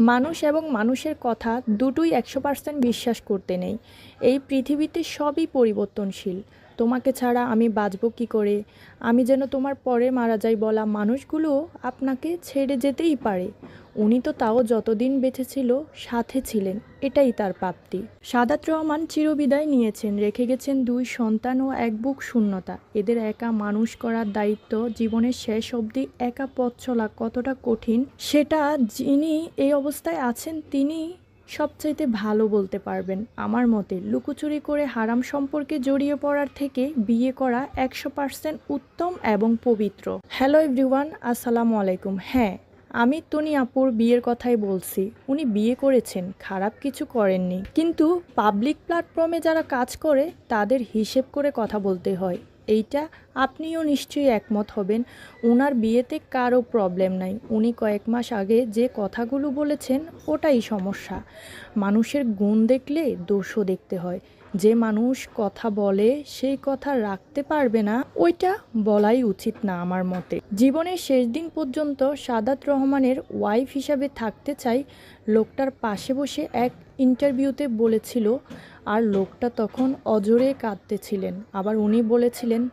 মানুষ এবং মানুষের কথা দুটোই একশো পার্সেন্ট বিশ্বাস করতে নেই। এই পৃথিবীতে সবই পরিবর্তনশীল। তোমাকে ছাড়া আমি বাঁচব কী করে? আমি যেন তোমার পরে মারা যাই বলা মানুষগুলো আপনাকে ছেড়ে যেতেই পারে। উনি তো তাও যতদিন বেঁচে ছিল সাথে ছিলেন। এটাই তার প্রাপ্তি। সাদাত রহমান চিরবিদায় নিয়েছেন, রেখে গেছেন দুই সন্তান ও এক বুক শূন্যতা। এদের একা মানুষ করার দায়িত্ব জীবনের শেষ অবধি একা পথ চলা কতটা কঠিন, সেটা যিনি এই অবস্থায় আছেন, তিনি সবচাইতে ভালো বলতে পারবেন আমার মতে। লুকোচুরি করে হারাম সম্পর্কে জড়িয়ে পড়ার থেকে বিয়ে করা একশো পার্সেন্ট উত্তম এবং পবিত্র। হ্যালো এভরিওয়ান, আসসালামু আলাইকুম। হ্যাঁ আমি তনি আপুর বিয়ের কথাই বলছি। উনি বিয়ে করেছেন, খারাপ কিছু করেননি। কিন্তু পাবলিক প্ল্যাটফর্মে যারা কাজ করে, তাদের হিসেব করে কথা বলতে হয়। এইটা আপনিও নিশ্চয়ই একমত হবেন। ওনার বিয়েতে কারও প্রবলেম নাই। উনি কয়েক মাস আগে যে কথাগুলো বলেছেন, ওটাই সমস্যা। মানুষের গুণ দেখলে দোষও দেখতে হয়। যে মানুষ কথা বলে, সেই কথা রাখতে পারবে না, ওইটা বলাই উচিত না আমার মতে। জীবনের শেষ দিন পর্যন্ত সাদাত রহমানের ওয়াইফ হিসাবে থাকতে চাই, লোকটার পাশে বসে এক ইন্টারভিউতে বলেছিল, আর লোকটা তখন অজরে কাঁদতেছিলেন। আবার উনি বলেছিলেন,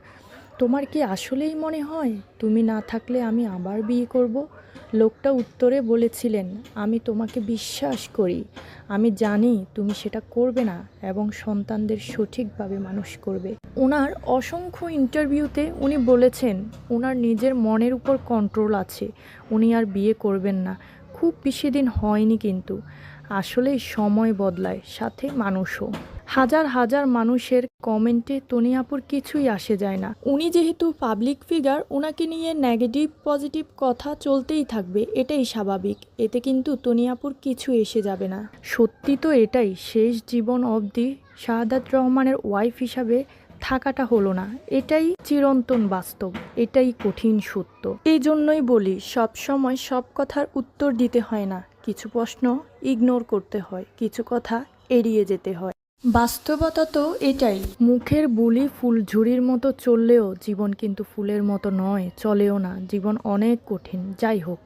তোমার কি আসলেই মনে হয় তুমি না থাকলে আমি আবার বিয়ে করব? লোকটা উত্তরে বলেছিলেন, আমি তোমাকে বিশ্বাস করি। আমি জানি তুমি সেটা করবে না এবং সন্তানদের সঠিকভাবে মানুষ করবে। ওনার অসংখ্য ইন্টারভিউতে উনি বলেছেন ওনার নিজের মনের উপর কন্ট্রোল আছে। উনি আর বিয়ে করবেন না। খুব বেশি দিন হয়নি কিন্তু। আসলে সময় বদলায়, সাথে মানুষও। হাজার হাজার মানুষের কমেন্টে তনিয়াপুর কিছুই আসে যায় না। উনি যেহেতু পাবলিক ফিগার ওনাকে নিয়ে নেগেটিভ পজিটিভ কথা চলতেই থাকবে, এটাই স্বাভাবিক। এতে কিন্তু তনিয়াপুর কিছু এসে যাবে না। সত্যি তো এটাই, শেষ জীবন অবধি শাহাদাত রহমানের ওয়াইফ হিসাবে থাকাটা হলো না। এটাই চিরন্তন বাস্তব, এটাই কঠিন সত্য। এই জন্যই বলি সব সময় সব কথার উত্তর দিতে হয় না। কিছু প্রশ্ন ইগনোর করতে হয়, কিছু কথা এড়িয়ে যেতে হয়। বাস্তবতা তো এটাই, মুখের বুলি ফুল ঝুড়ির মতো চললেও জীবন কিন্তু ফুলের মতো নয়, চলেও না। জীবন অনেক কঠিন, যাই হোক।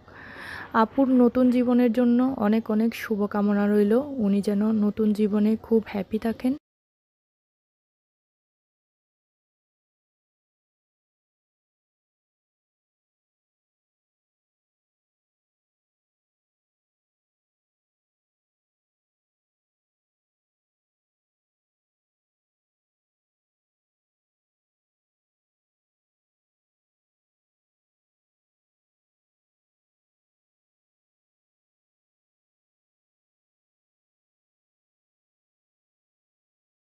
আপুর নতুন জীবনের জন্য অনেক অনেক শুভকামনা রইল। উনি যেন নতুন জীবনে খুব হ্যাপি থাকেন।